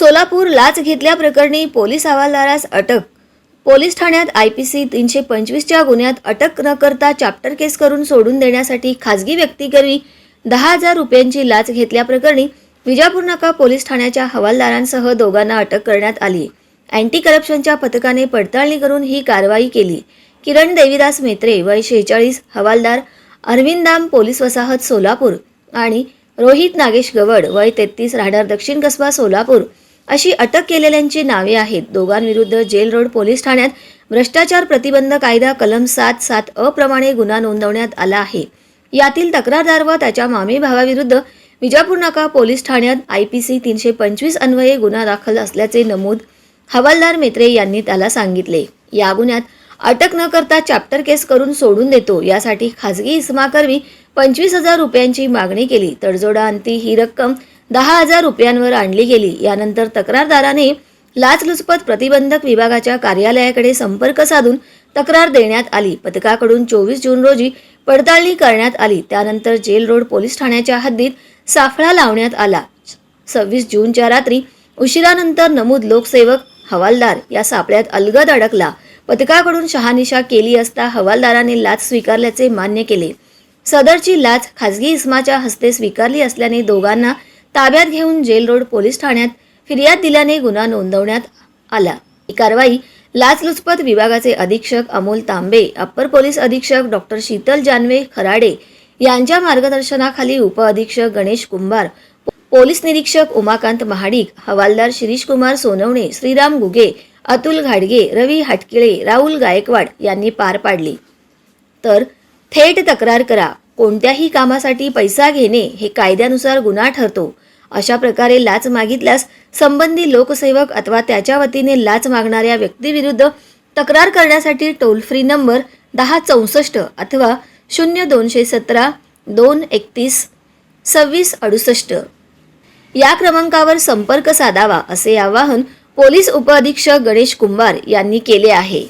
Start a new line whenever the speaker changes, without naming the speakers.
सोलापूर लाच घेतल्याप्रकरणी पोलीस हवालदारास अटक. पोलीस ठाण्यात आय पी सी तीनशे पंचवीसच्या गुन्ह्यात अटक न करता चॅप्टर केस करून सोडून देण्यासाठी खाजगी व्यक्तीकरवी दहा हजार रुपयांची लाच घेतल्याप्रकरणी विजापूर नाका पोलीस ठाण्याच्या हवालदारांसह दोघांना अटक करण्यात आली. अँटी करप्शनच्या पथकाने पडताळणी करून ही कारवाई केली. किरण देवीदास मेत्रे वय शेहेचाळीस हवालदार अरविंदाम पोलीस वसाहत सोलापूर आणि रोहित नागेश गवड वय तेहतीस राहणार दक्षिण कसबा सोलापूर अशी अटक केलेल्यांची नावे आहेत. दोघांविरुद्ध जेल रोड पोलीस ठाण्यात भ्रष्टाचार प्रतिबंध कायदा कलम सात सात अप्रमाणे गुन्हा नोंदवण्यात आला आहे. यातील तक्रारदार व त्याच्या मामी भावाविरुद्ध विजापूर नाका पोलीस ठाण्यात आय पी सी तीनशे पंचवीस अन्वये गुन्हा दाखल असल्याचे नमूद हवालदार मेत्रे यांनी त्याला सांगितले. या गुन्ह्यात अटक न करता चॅप्टर केस करून सोडून देतो. यासाठी खाजगी इसमाकरवी पंचवीस हजार रुपयांची मागणी केली. तडजोडा अंती ही रक्कम दहा हजार रुपयांवर आणली गेली. यानंतर तक्रारदाराने लाचलुचपत प्रतिबंधक विभागाच्या कार्यालयाकडे संपर्क साधून तक्रार देण्यात आली. पथकाकडून चोवीस जून रोजी पडताळणी करण्यात आली. त्यानंतर जेल रोड पोलीस ठाण्याच्या हद्दीत साफळा लावण्यात आला. सव्वीस जूनच्या रात्री उशिरानंतर नमूद लोकसेवक हवालदार या सापळ्यात अलगद अडकला. पथकाकडून शहानिशा केली असता हवालदाराने लाच स्वीकारल्याचे मान्य केले. सदरची लाच खासगी इस्माच्या हस्ते स्वीकारली असल्याने दोघांना ताब्यात घेऊन जेल रोड पोलीस ठाण्यात फिर्याद दिल्याने गुन्हा नोंदवण्यात आला. ही कारवाई लाचलुचपत विभागाचे अधीक्षक अमोल तांबे अप्पर पोलीस अधीक्षक डॉक्टर शीतल जानवे खराडे यांच्या मार्गदर्शनाखाली उपअधीक्षक गणेश कुंभार पोलीस निरीक्षक उमाकांत महाडिक हवालदार शिरीष कुमार सोनवणे श्रीराम गुगे अतुल घाडगे रवी हाटकिळे राहुल गायकवाड यांनी पार पाडली. तर थेट तक्रार करा. कोणत्याही कामासाठी पैसा घेणे हे कायद्यानुसार गुन्हा ठरतो. अशा प्रकारे लाच मागितल्यास संबंधी लोकसेवक अथवा त्याच्या वतीने लाच मागणाऱ्या व्यक्तीविरुद्ध तक्रार करण्यासाठी टोल फ्री नंबर दहा चौसष्ट अथवा शून्य दोनशे सतरा दोन एकतीस सव्वीस अडुसष्ट. या क्रमांकावर संपर्क साधावा असे आवाहन पोलीस उपअधीक्षक गणेश कुंभार यांनी केले आहे.